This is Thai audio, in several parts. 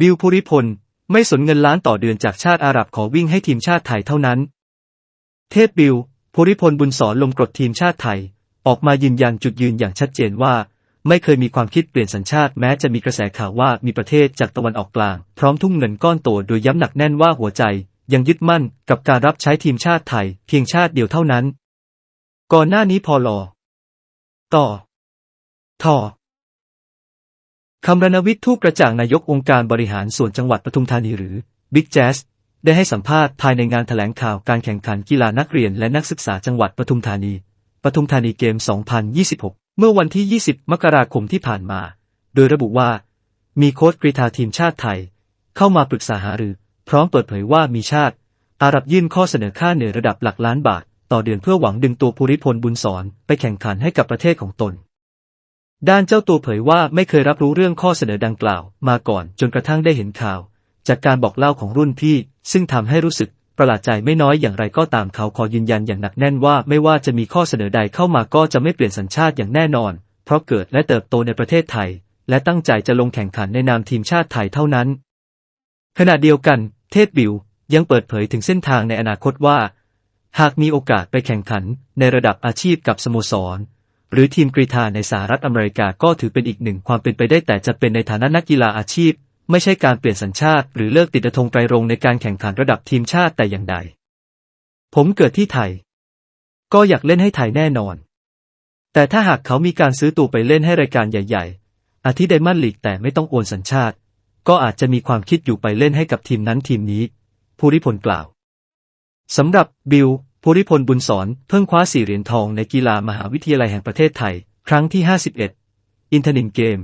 บิลภูริพล ไม่สนเงินล้านต่อเดือนจากชาติอาหรับขอวิ่งให้ทีมชาติไทยเท่านั้น เทพบิลภูริพลบุญสอนลมกรดทีมชาติไทย ออกมายืนยันจุดยืนอย่างชัดเจนว่า ไม่เคยมีความคิดเปลี่ยนสัญชาติแม้จะมีกระแสข่าวว่ามีประเทศจากตะวันออกกลาง พร้อมทุ่มเงินก้อนโตโดยย้ำหนักแน่นว่าหัวใจ ยังยึดมั่นกับการรับใช้ทีมชาติไทย เพียงชาติเดียวเท่านั้น ก่อนหน้านี้พอลอต่อทอ คำรณวิทย์ทูปกระจ่างนายกองค์การบริหารส่วนจังหวัดปทุมธานีหรือบิ๊กแจ๊สได้ให้สัมภาษณ์ภายในงานแถลงข่าวการแข่งขันกีฬานักเรียนและนักศึกษาจังหวัดปทุมธานีปทุมธานีเกม 2026 เมื่อวันที่ 20 มกราคมที่ผ่านมา โดยระบุว่า มีโค้ชกรีฑาทีมชาติไทย เข้ามาปรึกษาหารือ พร้อมเปิดเผยว่ามีชาติอาหรับยื่นข้อเสนอค่าเหนือระดับหลักล้านบาท ต่อเดือนเพื่อหวังดึงตัวภูริพลบุญสอนไปแข่งขันให้กับประเทศของตน ด้านเจ้าตัวเผยว่าไม่เคยรับรู้เรื่องข้อเสนอดังกล่าว มาก่อนจนกระทั่งได้เห็นข่าว จากการบอกเล่าของรุ่นพี่ ซึ่งทำให้รู้สึกประหลาดใจไม่น้อยอย่างไรก็ตามเขาขอยืนยันอย่างหนักแน่นว่าไม่ว่าจะมีข้อเสนอใดเข้ามาก็จะไม่เปลี่ยนสัญชาติอย่างแน่นอน เพราะเกิดและเติบโตในประเทศไทย และตั้งใจจะลงแข่งขันในนามทีมชาติไทยเท่านั้น ขณะเดียวกัน เทพบิวยังเปิดเผยถึงเส้นทางในอนาคตว่า หากมีโอกาสไปแข่งขันในระดับอาชีพกับสโมสร หรือทีมกรีฑาในสหรัฐอเมริกาก็ถือเป็นอีกหนึ่งความเป็นไปได้แต่จะเป็นในฐานะนักกีฬาอาชีพ ไม่ใช่การเปลี่ยนสัญชาติ หรือเลิกติดธงไตรรงในการแข่งขันระดับทีมชาติแต่อย่างใด ผมเกิดที่ไทย ก็อยากเล่นให้ไทยแน่นอน แต่ถ้าหากเขามีการซื้อตัวไปเล่นให้รายการใหญ่ ๆ อาทิไดมันลีกแต่ไม่ต้องโอนสัญชาติ ก็อาจจะมีความคิดอยู่ไปเล่นให้กับทีมนั้นทีมนี้ ภูริพลกล่าวสำหรับบิล ภูริพลบุญสอนเพิ่งคว้าสี่เหรียญทองในกีฬามหาวิทยาลัยแห่งประเทศไทย ครั้งที่ 51 อินทนินเกม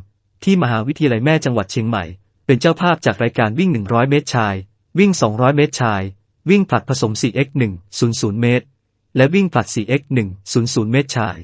ที่มหาวิทยาลัยแม่จังหวัดเชียงใหม่ เป็นเจ้าภาพจากรายการวิ่ง 100 เมตรชาย วิ่ง 200 เมตรชาย วิ่งผลัดผสม 4x1 00 เมตร และวิ่งผลัด 4x1 00 เมตรชาย